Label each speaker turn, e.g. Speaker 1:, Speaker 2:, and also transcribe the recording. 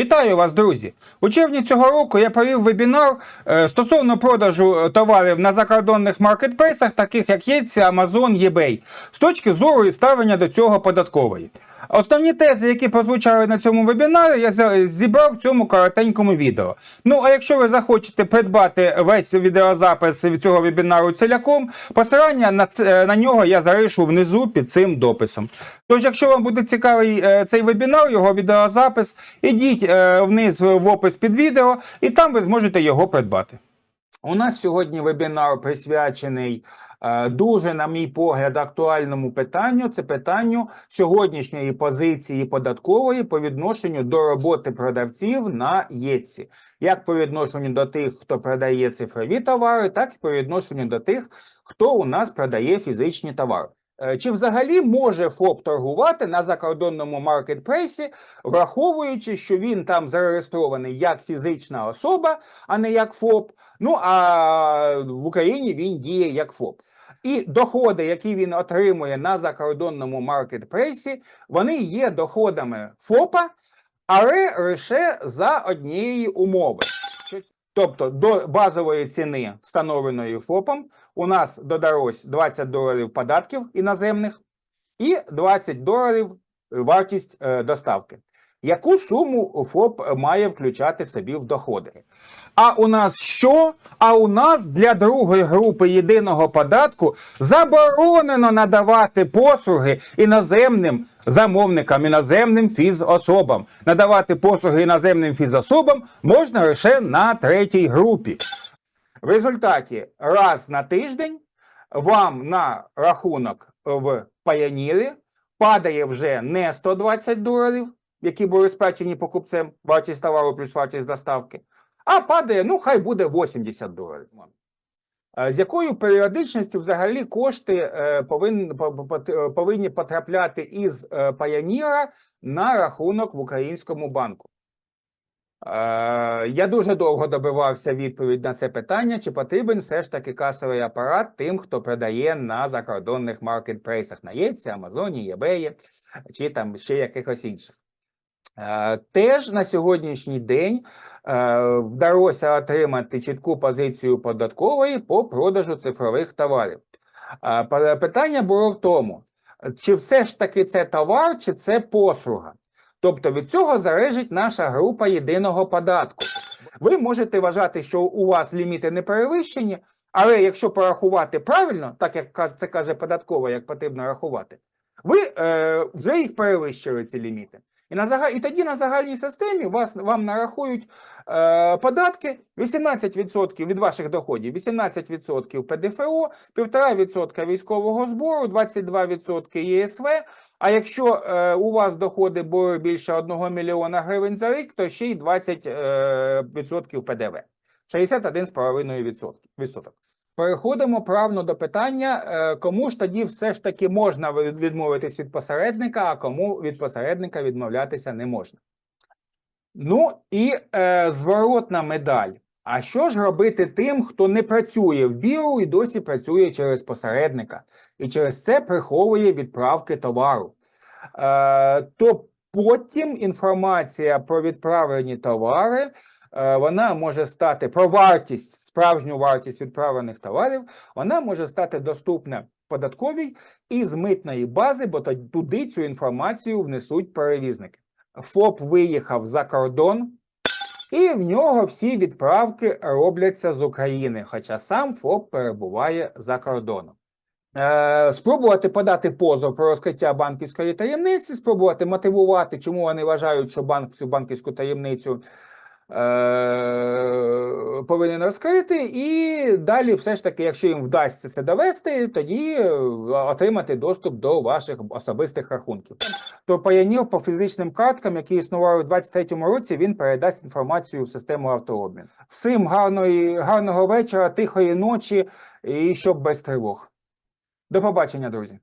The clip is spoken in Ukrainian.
Speaker 1: Вітаю вас, друзі! У червні цього року я провів вебінар е, стосовно продажу е, товарів на закордонних маркетплейсах, таких як Etsy, Amazon, eBay, з точки зору ставлення до цього податкової. Основні тези, які прозвучали на цьому вебінарі, я зібрав в цьому коротенькому відео. Ну а якщо ви захочете придбати весь відеозапис від цього вебінару ціляком, посилання на, ц- на нього я залишу внизу під цим дописом. Тож, якщо вам буде цікавий е, цей вебінар, його відеозапис, ідіть е, вниз в опис під відео, і там ви зможете його придбати. У нас сьогодні вебінар присвячений е, дуже, на мій погляд, актуальному питанню. Це питанню сьогоднішньої позиції податкової по відношенню до роботи продавців на ЄЦі. Як по відношенню до тих, хто продає цифрові товари, так і по відношенню до тих, хто у нас продає фізичні товари. Е, Чи взагалі може ФОП торгувати на закордонному маркетплейсі, враховуючи, що він там зареєстрований як фізична особа, а не як ФОП? Ну а в Україні він діє як ФОП. І доходи, які він отримує на закордонному маркетплейсі, вони є доходами ФОПа, але лише за однієї умови. Тобто до базової ціни, встановленої ФОПом, у нас додалось 20 доларів податків іноземних і 20 доларів вартість е, доставки. Яку суму ФОП має включати собі в доходи? А у нас що? А у нас для другої групи єдиного податку заборонено надавати послуги іноземним замовникам, іноземним фізособам. Надавати послуги іноземним фізособам можна лише на третій групі. В результаті раз на тиждень вам на рахунок в Паянірі падає вже не 120 доларів, які були сплачені покупцем, вартість товару плюс вартість доставки, а падає, ну, хай буде 80 доларів. Е, З якою періодичністю взагалі кошти е, пот- повинні потрапляти із е, Паяніра на рахунок в українському банку? Е, Я дуже довго добивався відповідь на це питання, чи потрібен все ж таки касовий апарат тим, хто продає на закордонних маркетплейсах на Єці, Амазоні, eBay, чи там ще якихось інших. Е, Теж на сьогоднішній день е, вдалося отримати чітку позицію податкової по продажу цифрових товарів. Е, Питання було в тому, чи все ж таки це товар, чи це послуга. Тобто від цього залежить наша група єдиного податку. Ви можете вважати, що у вас ліміти не перевищені, але якщо порахувати правильно, так як це каже податкова, як потрібно рахувати, ви е, вже їх перевищили ці ліміти. І, на загаль... і тоді на загальній системі вас, вам нарахують е, податки 18% від ваших доходів, 18% ПДФО, 1,5% військового збору, 22% ЄСВ. А якщо е, у вас доходи були більше 1 мільйона гривень за рік, то ще й 20% е, відсотків ПДВ. 61,5%. Переходимо правно до питання, е, кому ж тоді все ж таки можна відмовитись від посередника, а кому від посередника відмовлятися не можна. Ну і е, зворотна медаль. А що ж робити тим, хто не працює в біру і досі працює через посередника, і через це приховує відправки товару? Е, то потім інформація про відправлені товари вона може стати про вартість, справжню вартість відправлених товарів, вона може стати доступна податковій із митної бази, бо туди цю інформацію внесуть перевізники. ФОП виїхав за кордон, і в нього всі відправки робляться з України, хоча сам ФОП перебуває за кордоном. Е, спробувати подати позов про розкриття банківської таємниці, спробувати мотивувати, чому вони вважають, що банк цю банківську таємницю е, повинен розкрити, і далі, все ж таки, якщо їм вдасться це довести, тоді е, отримати доступ до ваших особистих рахунків. То Payoneer по фізичним карткам, які існували у 2023 році, він передасть інформацію в систему автообмін. Всім гарної, гарного вечора, тихої ночі і щоб без тривог. До побачення, друзі.